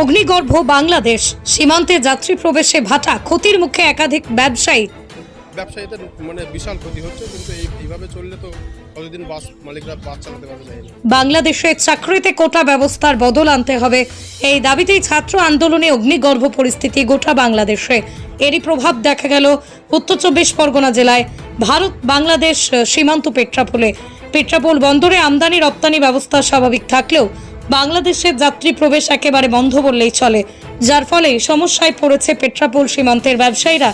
অগ্নিগর্ভ বাংলাদেশ। সীমান্তে যাত্রী প্রবেশে ভাটা ক্ষতির মুখে একাধিক ব্যবসায়ী। ব্যবসায়ীদের মানে বিশাল ক্ষতি হচ্ছে কিন্তু এইভাবে চললে তো কতদিন বাস মালিকরা বাস চালাতে পারবে বাংলাদেশে চাকরিতে কোটা ব্যবস্থার বদল আনতে হবে। এই দাবিতেই ছাত্র আন্দোলনে অগ্নিগর্ভ পরিস্থিতি গোটা বাংলাদেশে। এরই প্রভাব দেখা গেল উত্তর চব্বিশ পরগনা জেলায়। ভারত বাংলাদেশ সীমান্ত পেট্রাপোলে। পেট্রাপোল বন্দরে আমদানি রপ্তানি ব্যবস্থা স্বাভাবিক থাকলেও বাংলাদেশের যাত্রী প্রবেশ একেবারে বন্ধ বললেই চলে। যার ফলে সমস্যায় পড়েছে পেট্রাপোল সীমান্তের ব্যবসায়ীরা।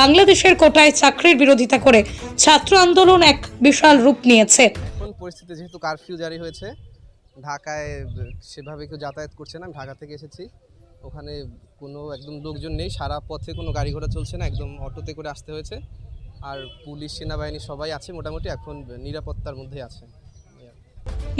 বাংলাদেশের কোটায় চাকরির বিরোধিতা করে ছাত্র আন্দোলন এক বিশাল রূপ নিয়েছে। এখন পরিস্থিতি যেহেতু কারফিউ জারি হয়েছে, ঢাকায় সেভাবে কেউ যাতায়াত করছে না ঢাকা থেকে এসেছি। ওখানে কোনো একদম লোকজন নেই, সারা পথে কোনো গাড়ি ঘোড়া চলছে না, একদম অটোতে করে আসতে হয়েছে। আর পুলিশ, সেনাবাহিনী সবাই আছে, মোটামুটি এখন নিরাপত্তার মধ্যে আছে।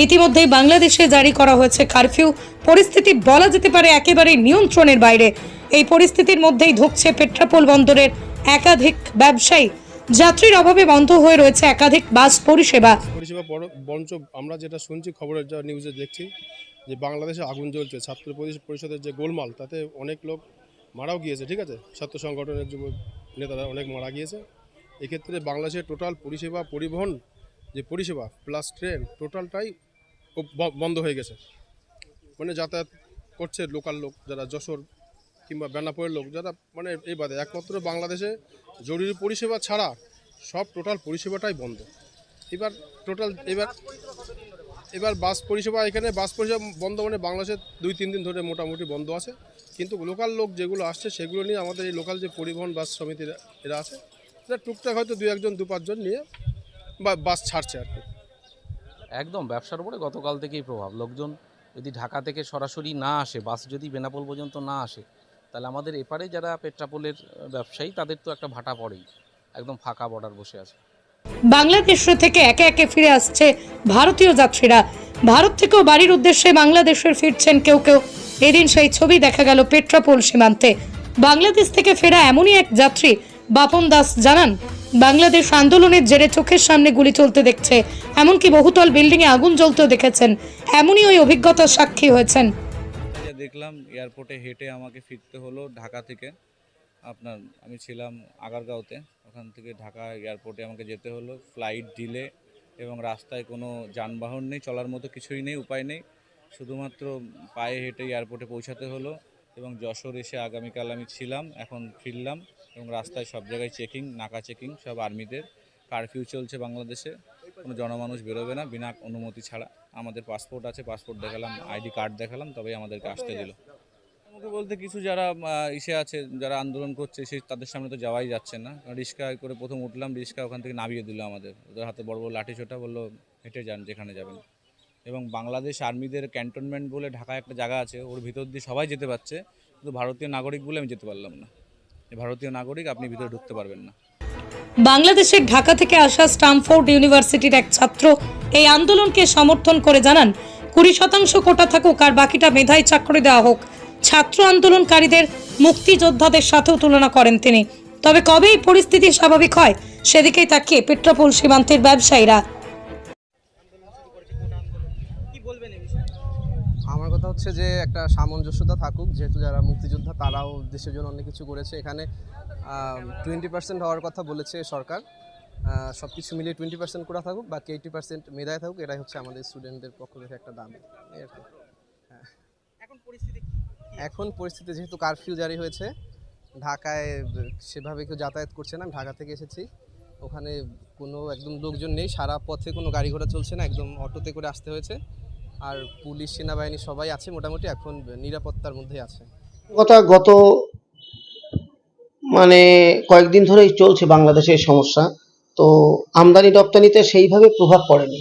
ইতিমধ্যেই বাংলাদেশে জারি করা হয়েছে কারফিউ। পরিস্থিতি বলা যেতে পারে একেবারে নিয়ন্ত্রণের বাইরে। এই পরিস্থিতির মধ্যেই ঢুকছে পেট্রাপোল বন্দরের একাধিক ব্যবসায়ী। যাত্রীর অভাবে বন্ধ হয়ে রয়েছে একাধিক বাস পরিষেবা। পরিষেবা বঞ্চ আমরা যেটা শুনছি, খবরের যা নিউজে দেখছি, যে বাংলাদেশে আগুন জ্বলছে। ছাত্র পরিষদের যে গোলমাল, তাতে অনেক লোক মারাও গিয়েছে, ঠিক আছে? ছাত্র সংগঠনের যুব নেতারা অনেক মারা গিয়েছে। এক্ষেত্রে বাংলাদেশের টোটাল পরিষেবা পরিবহন যে পরিষেবা প্লাস ট্রেন টোটালটাই বন্ধ হয়ে গেছে। মানে যাতায়াত করছে লোকাল লোক, যারা যশোর কিংবা বেনাপোয়ের লোক, যারা মানে এই বাদে। একমাত্র বাংলাদেশে জরুরি পরিষেবা ছাড়া সব টোটাল পরিষেবাটাই বন্ধ। এবার টোটাল এবার এবার বাস পরিষেবা, এখানে বাস পরিষেবা বন্ধ মানে বাংলাদেশে দুই, তিন দিন ধরে মোটামুটি বন্ধ আছে। কিন্তু লোকাল লোক যেগুলো আসছে, সেগুলো নিয়ে আমাদের এই লোকাল যে পরিবহন বাস সমিতির, এরা আছে, এরা টুকটাক হয়তো দু একজন, দু পাঁচজন নিয়ে বা বাস ছাড়ছে আর কি। একদম ব্যবসার উপরে গতকাল থেকেই প্রভাব। লোকজন যদি ঢাকা থেকে সরাসরি না আসে বাস যদি বেনাপোল পর্যন্ত না আসে তাহলে আমাদের এপারে যারা পেট্রাপোলের ব্যবসায়ী তাদের তো একটা ভাটা পড়েই। একদম ফাঁকা বর্ডার বসে আছে। বাংলাদেশ থেকে একে একে ফিরে আসছে ভারতীয় যাত্রীরা। ভারত থেকেও বাড়ির উদ্দেশ্যে বাংলাদেশের ফিরছেন কেউ কেউ। এদিন সেই ছবি দেখা গেল পেট্রাপোল সীমান্তে। বাংলাদেশ থেকে ফেরা এমনই এক যাত্রী বাপন দাস জানান বাংলাদেশ আন্দোলনের জেরে চোখের সামনে গুলি চলতে দেখছে। এমনকি বহুতল বিল্ডিংয়ে আগুন জ্বলতেও দেখেছেন। এমনই ওই অভিজ্ঞতার সাক্ষী হয়েছেন। দেখলাম এয়ারপোর্টে হেঁটে আমাকে ফিরতে হলো ঢাকা থেকে। আপনার, আমি ছিলাম আগারগাঁওতে। ওখান থেকে ঢাকা এয়ারপোর্টে আমাকে যেতে হলো। ফ্লাইট ডিলে এবং রাস্তায় কোনো যানবাহন নেই, চলার মতো কিছুই নেই, উপায় নেই। শুধুমাত্র পায়ে হেঁটে এয়ারপোর্টে পৌঁছাতে হলো এবং যশোর এসে আগামীকাল আমি ছিলাম, এখন ফিরলাম। এবং রাস্তায় সব জায়গায় চেকিং, নাকা চেকিং, সব আর্মিদের। কারফিউ চলছে বাংলাদেশে, কোনো জনমানুষ বেরোবে না বিনা অনুমতি ছাড়া। আমাদের পাসপোর্ট আছে, পাসপোর্ট দেখালাম, আইডি কার্ড দেখালাম, তবেই আমাদেরকে আসতে দিল। আমাকে বলতে কিছু যারা ইসে আছে, যারা আন্দোলন করছে, সেই তাদের সামনে তো যাওয়াই যাচ্ছে না। রিক্সা করে প্রথম উঠলাম, রিক্সা ওখান থেকে নামিয়ে দিল আমাদের। ওদের হাতে বড় বড় লাঠি ছোটা, বলল, হেঁটে যান, যেখানে যাবেন। এবং বাংলাদেশ আর্মিদের ক্যান্টনমেন্ট বলে ঢাকায় একটা জায়গা আছে, ওর ভিতর দিয়ে সবাই যেতে পারছে, কিন্তু ভারতীয় নাগরিক বলে আমি যেতে পারলাম না। ভারতীয় নাগরিক, আপনি ভিতরে ঢুকতে পারবেন না। বাংলাদেশের ঢাকা থেকে আসা স্টামফোর্ড ইউনিভার্সিটির এক ছাত্র এই আন্দোলনকে সমর্থন করে জানান, কুড়ি শতাংশ কোটা থাকুক আর বাকিটা মেধায় চাকরি দেওয়া হোক। ছাত্র আন্দোলনকারীদের মুক্তিযোদ্ধাদের সাথেও তুলনা করেন তিনি। তবে কবে এই পরিস্থিতি স্বাভাবিক হয়, সেদিকেই তাকিয়ে পেট্রাপোল সীমান্তের ব্যবসায়ীরা। আমার কথা হচ্ছে যে একটা সামঞ্জস্যতা থাকুক যেহেতু যারা মুক্তিযোদ্ধা তারাও দেশের জন্য অনেক কিছু করেছে। এখানে টোয়েন্টি পার্সেন্ট হওয়ার কথা বলেছে সরকার। সব কিছু মিলিয়ে টোয়েন্টি পার্সেন্ট করা থাকুক বাকি এইটি পার্সেন্ট মেধায় থাকুক এটাই হচ্ছে আমাদের স্টুডেন্টদের পক্ষ থেকে একটা দাবি। হ্যাঁ। এখন পরিস্থিতি যেহেতু কারফিউ জারি হয়েছে ঢাকায় সেভাবে কেউ যাতায়াত করছে না আমি ঢাকা থেকে এসেছি। ওখানে কোনো একদম লোকজন নেই সারা পথে কোনো গাড়ি ঘোড়া চলছে না একদম অটোতে করে আসতে হয়েছে। আর পুলিশ, সেনাবাহিনী সবাই আছে মোটামুটি, এখন নিরাপত্তার মধ্যে আছে। কথা গত মানে কয়েকদিন ধরেই চলছে বাংলাদেশের সমস্যা, তো আমদানি রপ্তানিতে সেইভাবে প্রভাব পড়েনি।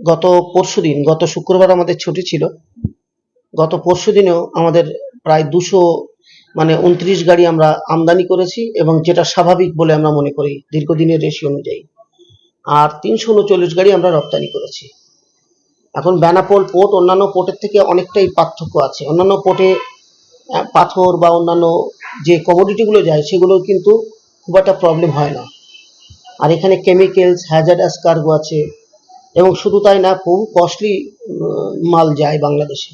গত পরশুদিন গত শুক্রবার আমাদের ছুটি ছিল। গত পরশুদিনেও আমাদের প্রায় দুশো মানে উনত্রিশ গাড়ি আমরা আমদানি করেছি এবং যেটা স্বাভাবিক বলে আমরা মনে করি দীর্ঘদিনের রেশি অনুযায়ী। আর তিনশো উনচল্লিশ গাড়ি আমরা রপ্তানি করেছি। এখন বেনাপোল পোর্ট অন্যান্য পোর্টের থেকে অনেকটাই পার্থক্য আছে। অন্যান্য পোর্টে পাথর বা অন্যান্য যে কমোডিটিগুলো যায় সেগুলো কিন্তু খুব একটা প্রবলেম হয় না। আর এখানে কেমিক্যালস হ্যাজার্ডাস কার্গো আছে এবং শুধু তাই না, খুব কস্টলি মাল যায় বাংলাদেশে।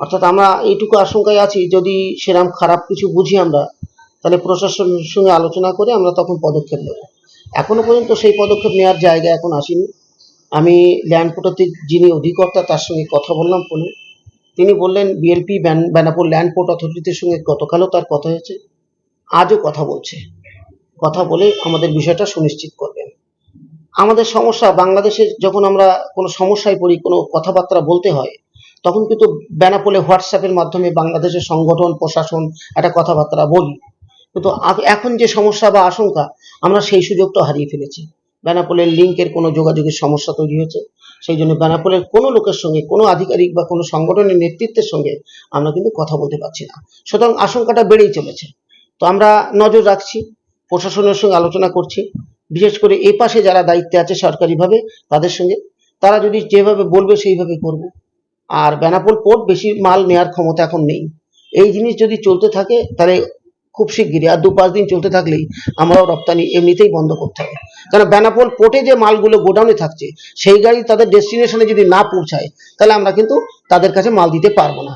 অর্থাৎ আমরা এইটুকু আশঙ্কায় আছি, যদি সেরাম খারাপ কিছু বুঝি আমরা, তাহলে প্রশাসনের সঙ্গে আলোচনা করে আমরা তখন পদক্ষেপ নেব। এখনও পর্যন্ত সেই পদক্ষেপ নেওয়ার জায়গা এখন আসেনি। আমি ল্যান্ড পোর্টাতে যিনি অধিকর্তা, তার সঙ্গে কথা বললাম ফোনে। তিনি বললেন বিএলপি বেনাপুর ল্যান্ড পোর্ট অথরিটির সঙ্গে গতকালও তার কথা হয়েছে। আজও কথা বলছে। কথা বলে আমাদের বিষয়টা সুনিশ্চিত করবেন। আমাদের সমস্যা, বাংলাদেশে যখন আমরা কোনো সমস্যায় পড়ি, কোনো কথাবার্তা বলতে হয়, তখন কিন্তু বেনাপোলে হোয়াটসঅ্যাপের মাধ্যমে বাংলাদেশের সংগঠন, প্রশাসন একটা কথাবার্তা বলি। কিন্তু এখন যে সমস্যা বা আশঙ্কা, আমরা সেই সুযোগটা হারিয়ে ফেলেছি। বেনাপোলের লিঙ্কের কোনো যোগাযোগের সমস্যা তৈরি হয়েছে। সেই জন্য বেনাপোলের কোনো লোকের সঙ্গে, কোনো আধিকারিক বা কোনো সংগঠনের নেতৃত্বের সঙ্গে আমরা কিন্তু কথা বলতে পারছি না। সুতরাং আশঙ্কাটা বেড়েই চলেছে। তো আমরা নজর রাখছি, প্রশাসনের সঙ্গে আলোচনা করছি। বিশেষ করে এই পাশে যারা দায়িত্বে আছে সরকারিভাবে, তাদের সঙ্গে। তারা যদি যেভাবে বলবে সেইভাবে করব। আর বেনাপোল পোর্ট বেশি মাল নেওয়ার ক্ষমতা এখন নেই। এই জিনিস যদি চলতে থাকে, তাহলে খুব শিগগিরই। আর দু পাঁচ দিন চলতে থাকলেই আমরাও রপ্তানি এমনিতেই বন্ধ করতে হবে। কারণ বেনাপোল পোর্টে যে মালগুলো গোডাউনে থাকছে, সেই গাড়ি তাদের ডেস্টিনেশনে যদি না পৌঁছায়, তাহলে আমরা কিন্তু তাদের কাছে মাল দিতে পারব না।